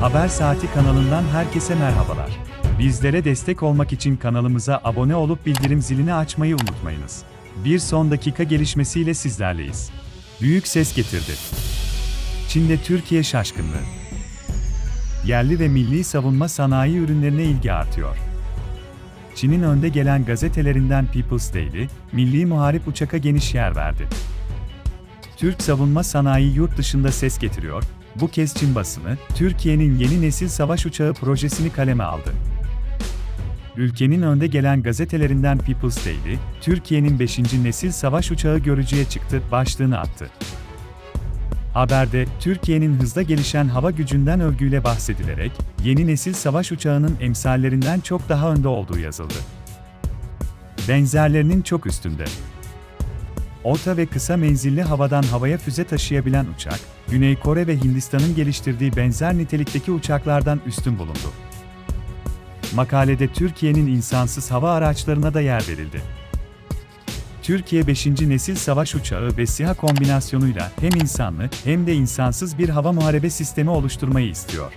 Haber Saati kanalından herkese merhabalar. Bizlere destek olmak için kanalımıza abone olup bildirim zilini açmayı unutmayınız. Bir son dakika gelişmesiyle sizlerleyiz. Büyük ses getirdi. Çin'de Türkiye şaşkınlığı. Yerli ve milli savunma sanayi ürünlerine ilgi artıyor. Çin'in önde gelen gazetelerinden People's Daily, milli muharip uçaka geniş yer verdi. Türk savunma sanayi yurt dışında ses getiriyor, bu kez Çin basını, Türkiye'nin yeni nesil savaş uçağı projesini kaleme aldı. Ülkenin önde gelen gazetelerinden People's Daily, Türkiye'nin 5. nesil savaş uçağı görücüye çıktı başlığını attı. Haberde, Türkiye'nin hızla gelişen hava gücünden övgüyle bahsedilerek, yeni nesil savaş uçağının emsallerinden çok daha önde olduğu yazıldı. Benzerlerinin çok üstünde. Orta ve kısa menzilli havadan havaya füze taşıyabilen uçak, Güney Kore ve Hindistan'ın geliştirdiği benzer nitelikteki uçaklardan üstün bulundu. Makalede Türkiye'nin insansız hava araçlarına da yer verildi. Türkiye 5. nesil savaş uçağı ve SİHA kombinasyonuyla hem insanlı hem de insansız bir hava muharebe sistemi oluşturmayı istiyor.